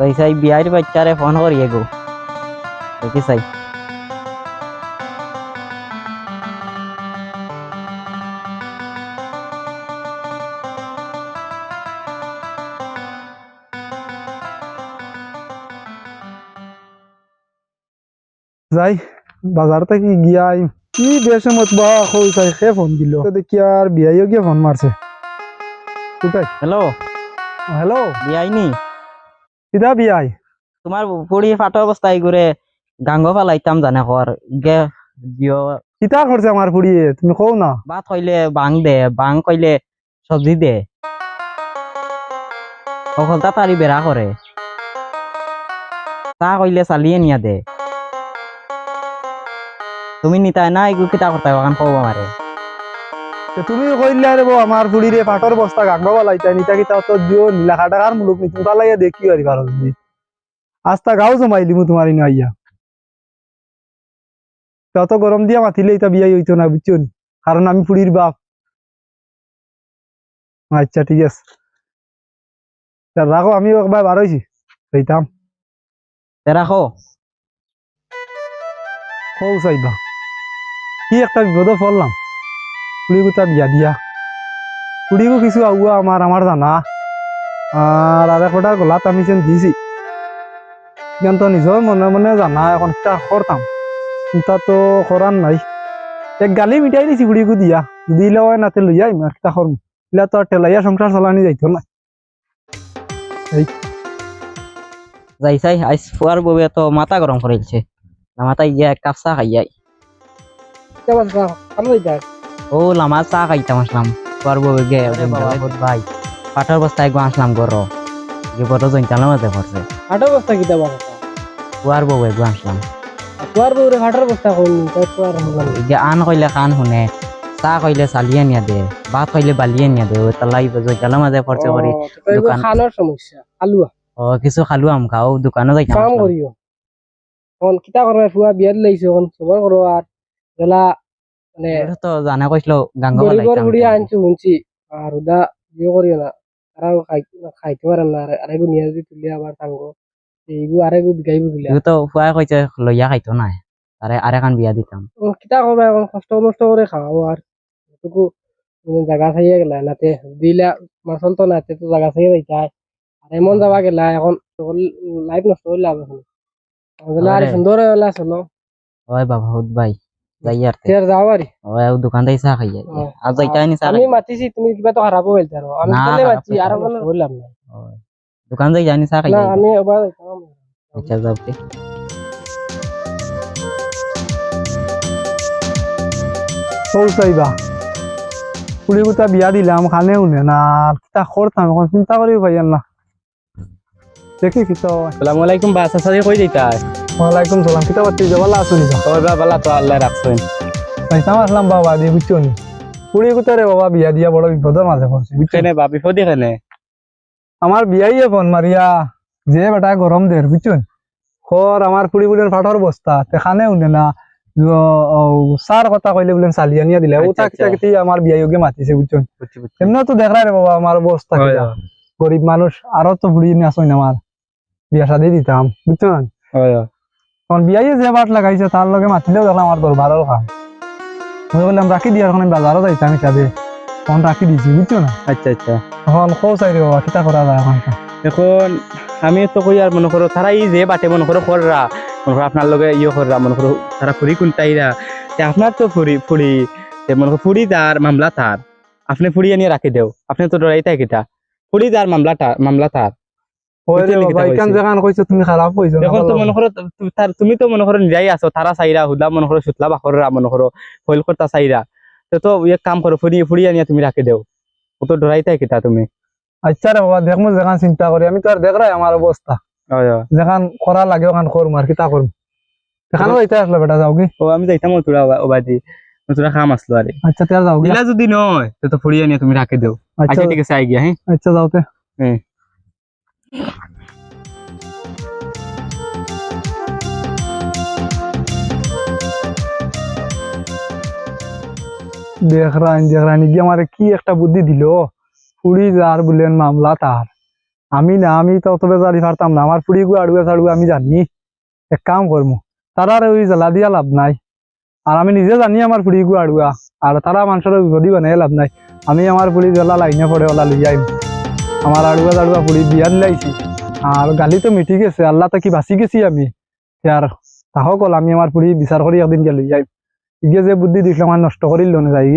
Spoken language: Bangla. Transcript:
যাই চাই বিয়ার বাচ্চারে ফোন করিয়ে গো দেখি চাই যাই বাজার থেকে গিয়া আইম। কি বেশে মত বা কই চাই সে ফোন দিল তো দেখি আর বিয়াইও গিয়ে ফোন মারছে কোথায় হ্যালো হ্যালো বিয়াইনি কিদা বিয়াই। তোমার পুরি ফাটো অবস্থায় ঘুরে গাঙ্গ ফালাইতাম জানে কর গে জিও কিতা করছে আমার ফুড়িয়ে তুমি কও না। ভাত কইলে বাং দে বাং কইলে সবজি দে। সকলটা তারি বেড়া করে তা কইলে চালিয়ে নিয়া দে। তুমি নিতাই না এগুলো কিতা করতে ওখান কব মারে তো তুমি কইলে আরে আমার ফুড়িরে পাটর বস্তা গাগবা লাইতা নিতা কিতা তো দিও নীলা টাকার মুলুক নি তুমি লাইয়া দেখি আর পারো যদি আস্তা গাও জমাইলি মু তোমার ইনো আইয়া। তত গরম দিয়া মাতিলে এটা বিয়াই হইতো না বুঝছুন কারণ আমি ফুড়ির বাপ। আচ্ছা ঠিক আছে। রাখো আমি একবার বার হইছি যাইতাম তে রাখো কৌ চাইবা। কি একটা বিপদ পড়লাম কুড়িগুতা বিয়া দিয়া। কুড়িগু কিছু আগুয়া আমার আমার জানা। আর আর একটা গলাত আমি যেন দিছি। কিন্তু নিজের মনে মনে জানা এখন কিতা করতাম চিন্তা তো করার নাই। এক গালি মিটাই দিছি কুড়িগু দিয়া। দিলে হয় নাতে লইয়া আইম আর কিতা করম ইলা তো আর টেলাইয়া সংসার চালানি যাইতো না যাই চাই আইস ফুয়ার ববে তো মাথা গরম করেছে না মাথায় গিয়া এক কাপ চা খাইয়াই ও লামা চা খাইতাম আসলাম। ববে গে ভাই। পাঠার বস্তায় গো আসলাম গর যে বড় জইতালাম মাঝে পড়ছে হাটের বস্তা? কিতা ববে গো আসলাম। তোর বউরে হাটের বস্তা কইনি তাই তো আর হলো। না। যে আন কইলে কান শুনে চা কইলে চালিয়ে নিয়া দে ভাত কইলে বালিয়ে নিয়া দে তালাই জইতালাম মাঝে পড়ছে করি দোকান- খানোর সমস্যা আলুয়া ও কিছু খালু আম খাও দোকানে যাইতাম কাম করিও এখন কিতা করবে ফুয়া বিয়ার লাইছে এখন সবার করো আর গেলা মানে তো জানা কইছিল গাঙ্গ গরিবর বুড়িয়া আনছি শুনছি আর ওদা বিয়ে করিও না? তারা খাই খাইতে পারে না আর আরেগু নিয়ে যদি তুলি আবার টাঙ্গো এইগু আরেগু বিগাইবু গিলা তো ফুয়াই কইছে লইয়া খাইতো না আরে আরে কান বিয়া দিতাম কিতা করবে এখন কষ্ট মষ্ট করে খাওয়াবো আর এটুকু জায়গা চাইয়া গেলা নাতে দিলা মাসল তো নাতে তো জায়গা চাইয়া যাইতা। আর এমন যাবা গেলা এখন লাইফ নষ্ট হইলে এখন আর। সুন্দর হইলা চলো ওই বাবা হুদ ভাই যাই আর তে। ফের যাও ও দোকান থেকে চা খাইয়া আর যাইতাই নি চা আমি মাতিছি তুমি কিবা তো খারাপ হইল তার আমি না, তাহলে খারাপ মাতি হইছে আর না। না দোকান যাই জানি চা না খাইয়া আমি এবার যাইতাম আচ্ছা তে। কৌ বিয়া দিলাম খানে উনে না কিতা করতাম এখন চিন্তা করি পাইয়ান না দেখি কিতা হয়। সালামু আলাইকুম বাসা সাদি কই দিতা। ওয়ালাইকুম সালাম কিতা পাতি যাবালা আছো নিকা ওই বা বালা তো আল্লাহ রাখছেন পাইতাম আসলাম বাবা দিয়ে বুঝছ নি কুড়িগুতা রে বাবা বিয়া দিয়া বড় বিপদের মাঝে পড়ছে বুঝছ কেনে বা বিপদি কেনে আমার বিয়াইয়ে ফোন মারিয়া যে বেটা গরম দের বুঝছ খর আমার কুড়ি বুলের ফাটর বস্তা তেখানে উনে না সার কথা কইলে বলেন চালিয়া নিয়া দিলে ও তাক আচ্ছা। তাক আমার বিয়াইকে মাতিছে বুঝছ এমনি তো দেখরা রে বাবা আমার অবস্থা। হয়। গরিব মানুষ আরও তো বুড়ি নিয়ে আসই আমার বিয়া শাদি দিতাম বুঝছ না। তখন বিয়াইয়ে যে বাট লাগাইছে তার লগে মাতিলেও দেখলাম আমার দরবারের কাম মই বললাম রাখি দিয়ার ওখানে বাজারও যাইতাম হিসাবে তখন রাখি দিছি বুঝছ না? আচ্ছা আচ্ছা। তখন কৌ চাই রে বাবা কিতা করা যায় এখন এখন আমি তো কই আর মনে করো যে বাটে মনে করো কররা মনে করো আপনার লগে ইয়ে কররা মনে করো তারা ফুরি কোনটাইরা আপনার তো ফুরি ফুরি মনে করো ফুরি তার মামলা তার আপনি ফুরি আনিয়ে রাখি দেও। আপনি তো ডরাই তাই কিটা ফুরি তার মামলা তার মামলা তার তুমি তো মনে করো তার- মনে নিজেই আছো তারা চাইরা হুদা মনে করো সুতলা বাখররা মনে করো ফইল করতা চাইরা। তো তো এক কাম করো ফুরি ফুরি আনিয়া তুমি রাখি দেও। ও তো ডরাই তাই কিটা তুমি? আচ্ছা রে বাবা দেখমু যেখান চিন্তা করি আমি তো আর দেখ রাই আমার অবস্থা। হয়, হয়। যেখান করা লাগে ওখান করম আর কিতা করম এখানে যাইতে আসলো বেটা যাও কি? ও আমি যাইতাম তোরা ওবাদি তোরা কাম আসলো আরে আচ্ছা তেয়ার যাও যদি নয় তো আনিয়া তুমি রাখি দেও। আচ্ছা। ঠিক আছে আই গিয়া হ্যাঁ আচ্ছা যাওতে। হুম। দেখ রাইন দেখ গিয়ে আমার কি একটা বুদ্ধি দিল? পুরি যার বলেন মামলা তার। আমি না, আমি তো অত বেজারি পারতাম না। আমার ফুড়ি আড়ুয়া চাড়ুয়া আমি জানি। এক কাম করব তারা আর ওই জ্বালা দিয়া লাভ নাই। আর আমি নিজে জানি আমার ফুড়ি গু আড়ুয়া। আর তারা মানুষের বিপদী বানাই লাভ নাই। আমি আমার ফুড়ি জ্বালা লাইনে পড়ে ওলা আইম। আমার আড়ুয়া দাড়ুয়া পুরি বিয়ান লাইছি আর গালি তো মিটি গেছে, আল্লাহ তাকি বাঁচি গেছি আমি? আর কল আমি আমার পুরি বিচার করি একদিন গেলি যাই ইগে যে বুদ্ধি দিছিলাম আমার নষ্ট করিল যাই